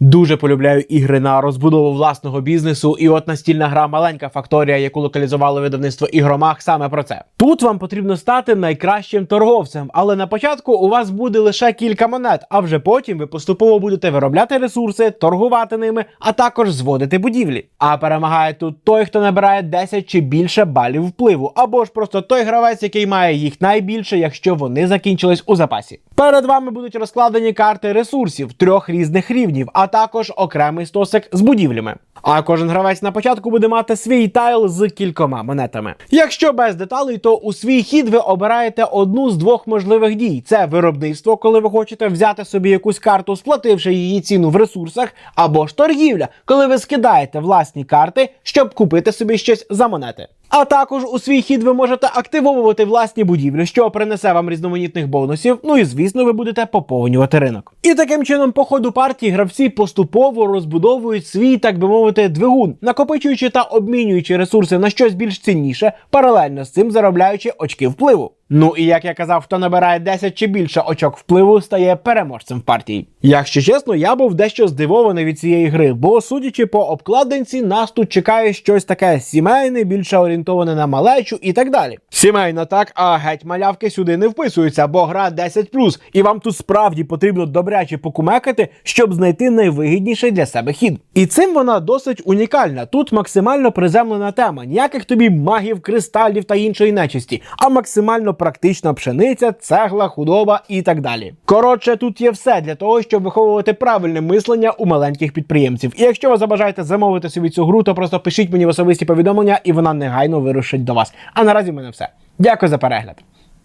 Дуже полюбляю ігри на розбудову власного бізнесу, і от настільна гра маленька факторія, яку локалізувало видавництво ігромах, саме про це. Тут вам потрібно стати найкращим торговцем, але на початку у вас буде лише кілька монет, а вже потім ви поступово будете виробляти ресурси, торгувати ними, а також зводити будівлі. А перемагає тут той, хто набирає 10 чи більше балів впливу, або ж просто той гравець, який має їх найбільше, якщо вони закінчились у запасі. Перед вами будуть розкладені карти ресурсів трьох різних рівнів, а також окремий стосик з будівлями. А кожен гравець на початку буде мати свій тайл з кількома монетами. Якщо без деталей, то у свій хід ви обираєте одну з двох можливих дій: це виробництво, коли ви хочете взяти собі якусь карту, сплативши її ціну в ресурсах, або ж торгівля, коли ви скидаєте власні карти, щоб купити собі щось за монети. А також у свій хід ви можете активовувати власні будівлі, що принесе вам різноманітних бонусів. Ну і звісно, ви будете поповнювати ринок. І таким чином, по ходу партії гравці поступово розбудовують свій, так би мовити, двигун, накопичуючи та обмінюючи ресурси на щось більш цінніше, паралельно з цим заробляючи очки впливу. Ну і як я казав, хто набирає 10 чи більше очок впливу, стає переможцем в партії. Якщо чесно, я був дещо здивований від цієї гри, бо судячи по обкладинці, нас тут чекає щось таке сімейне, більше орієнтоване на малечу і так далі. Сімейно так, а геть малявки сюди не вписуються, бо гра 10+, і вам тут справді потрібно добряче покумекати, щоб знайти найвигідніший для себе хід. І цим вона досить унікальна. Тут максимально приземлена тема, ніяких тобі магів, кристалів та іншої нечисті, а максимально практична пшениця, цегла, худоба і так далі. Коротше, тут є все для того, щоб виховувати правильне мислення у маленьких підприємців. І якщо ви забажаєте замовити собі цю гру, то просто пишіть мені в особисті повідомлення, і вона негайно вирушить до вас. А наразі в мене все. Дякую за перегляд.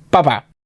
Па-па!